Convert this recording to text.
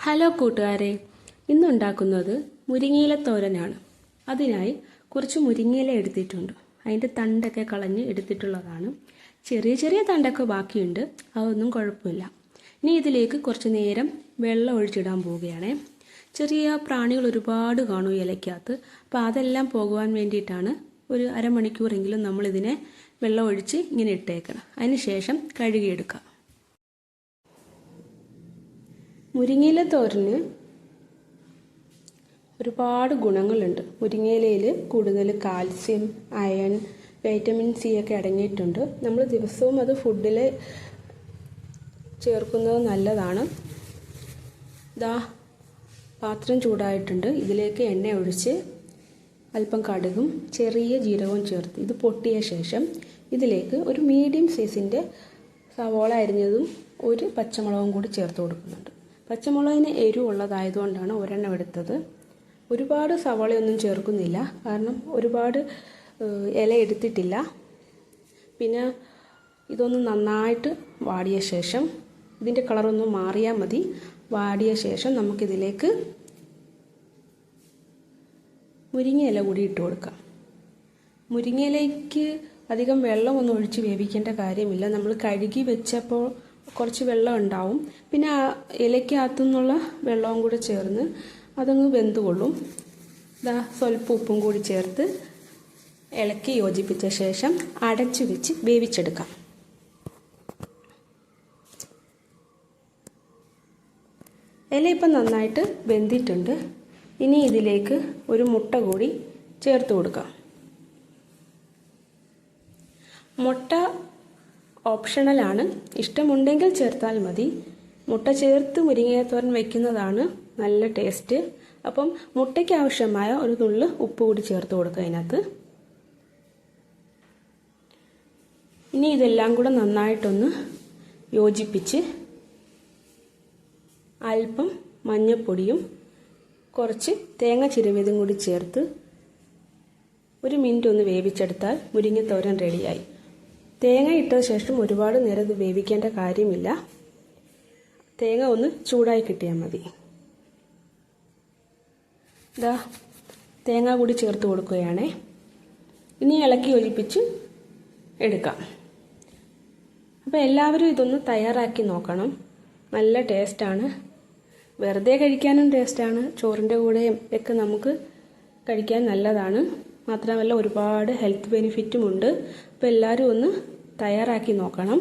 Hello കൂട്ടുകാരെ ഇന്നുണ്ടാക്കുന്നത് മുരിങ്ങയില തോരനാണ്. അതിനായി കുറച്ച് മുരിങ്ങയില എടുത്തിട്ടുണ്ട്. അതിന്റെ തണ്ടൊക്കെ കളഞ്ഞ് എടുത്തിട്ടുള്ളതാണ്. ചെറിയ ചെറിയ തണ്ടൊക്കെ ബാക്കിയുണ്ട്. അതൊന്നും കുഴപ്പമില്ല. ഇനി ഇതിലേക്ക് കുറച്ച് നേരം വെള്ളം ഒഴിച്ചിടാൻ പോവുകയാണേ. ചെറിയ പ്രാണികൾ ഒരുപാട് കാണും ഇലയ്ക്കകത്ത്. അപ്പോൾ അതെല്ലാം പോകുവാൻ വേണ്ടിയിട്ടാണ് ഒരു അരമണിക്കൂറെങ്കിലും നമ്മളിതിനെ വെള്ളം ഒഴിച്ച് ഇങ്ങനെ ഇട്ടേക്കണം. അതിന് ശേഷം കഴുകിയെടുക്കാം. മുരിങ്ങയില തോരന് ഒരുപാട് ഗുണങ്ങളുണ്ട്. മുരിങ്ങയിലയിൽ കൂടുതൽ കാൽസ്യം അയൺ വൈറ്റമിൻ സി ഒക്കെ അടങ്ങിയിട്ടുണ്ട്. നമ്മൾ ദിവസവും അത് ഫുഡിൽ ചേർക്കുന്നത് നല്ലതാണ്. ദാ പാത്രം ചൂടായിട്ടുണ്ട്. ഇതിലേക്ക് എണ്ണ ഒഴിച്ച് അല്പം കടുകും ചെറിയ ജീരകവും ചേർത്ത് ഇത് പൊട്ടിയ ശേഷം ഇതിലേക്ക് ഒരു മീഡിയം സൈസിന്റെ സവോള അരിഞ്ഞതും ഒരു പച്ചമുളകും കൂടി ചേർത്ത് കൊടുക്കുന്നുണ്ട്. പച്ചമുളകിന് എരിവുള്ളതായതുകൊണ്ടാണ് ഒരെണ്ണം എടുത്തത്. ഒരുപാട് സവാളയൊന്നും ചേർക്കുന്നില്ല. കാരണം ഒരുപാട് ഇല എടുത്തിട്ടില്ല. പിന്നെ ഇതൊന്ന് നന്നായിട്ട് വാടിയ ശേഷം ഇതിന്റെ കളറൊന്ന് മാറിയാൽ മതി. വാടിയ ശേഷം നമുക്കിതിലേക്ക് മുരിങ്ങയില കൂടി ഇട്ട് കൊടുക്കാം. മുരിങ്ങയിലേക്ക് അധികം വെള്ളമൊന്നും ഒഴിച്ച് വേവിക്കേണ്ട കാര്യമില്ല. നമ്മൾ കഴുകി വെച്ചപ്പോൾ കുറച്ച് വെള്ളം ഉണ്ടാവും. പിന്നെ ഇലയ്ക്കകത്തു നിന്നുള്ള വെള്ളവും കൂടെ ചേർന്ന് അതങ്ങ് വെന്തുകൊള്ളും. ഇതാ സ്വല്പം ഉപ്പും കൂടി ചേർത്ത് ഇളക്കി യോജിപ്പിച്ച ശേഷം അടച്ചു വെച്ച് വേവിച്ചെടുക്കാം. ഇല ഇപ്പം നന്നായിട്ട് വെന്തിട്ടുണ്ട്. ഇനി ഇതിലേക്ക് ഒരു മുട്ട കൂടി ചേർത്ത് കൊടുക്കാം. മുട്ട ഓപ്ഷണലാണ് ഇഷ്ടമുണ്ടെങ്കിൽ ചേർത്താൽ മതി. മുട്ട ചേർത്ത് മുരിങ്ങയത്തോരൻ വെക്കുന്നതാണ് നല്ല ടേസ്റ്റ് അപ്പം മുട്ടയ്ക്ക് ആവശ്യമായ ഒരു നുള്ള് ഉപ്പ് കൂടി ചേർത്ത് കൊടുക്കുക അതിനകത്ത്. ഇനി ഇതെല്ലാം കൂടെ നന്നായിട്ടൊന്ന് യോജിപ്പിച്ച് അല്പം മഞ്ഞൾപ്പൊടിയും കുറച്ച് തേങ്ങ ചിരവിയതും കൂടി ചേർത്ത് ഒരു മിനിറ്റ് ഒന്ന് വേവിച്ചെടുത്താൽ മുരിങ്ങത്തോരൻ റെഡിയായി തേങ്ങ ഇട്ട ശേഷം ഒരുപാട് നേരം ഇത് വേവിക്കേണ്ട കാര്യമില്ല. തേങ്ങ ഒന്ന് ചൂടായി കിട്ടിയാൽ മതി. ഇതാ തേങ്ങ കൂടി ചേർത്ത് കൊടുക്കുകയാണ്. ഇനി ഇളക്കി ഒലിപ്പിച്ച് എടുക്കാം. അപ്പോൾ എല്ലാവരും ഇതൊന്ന് തയ്യാറാക്കി നോക്കണം. നല്ല ടേസ്റ്റാണ്. വെറുതെ കഴിക്കാനും ടേസ്റ്റാണ്. ചോറിന്റെ കൂടെയും ഒക്കെ നമുക്ക് കഴിക്കാൻ നല്ലതാണ്. മാത്രമല്ല ഒരുപാട് ഹെൽത്ത് ബെനിഫിറ്റും ഉണ്ട് അപ്പോൾ എല്ലാവരും ഒന്ന് തയ്യാറാക്കി നോക്കണം.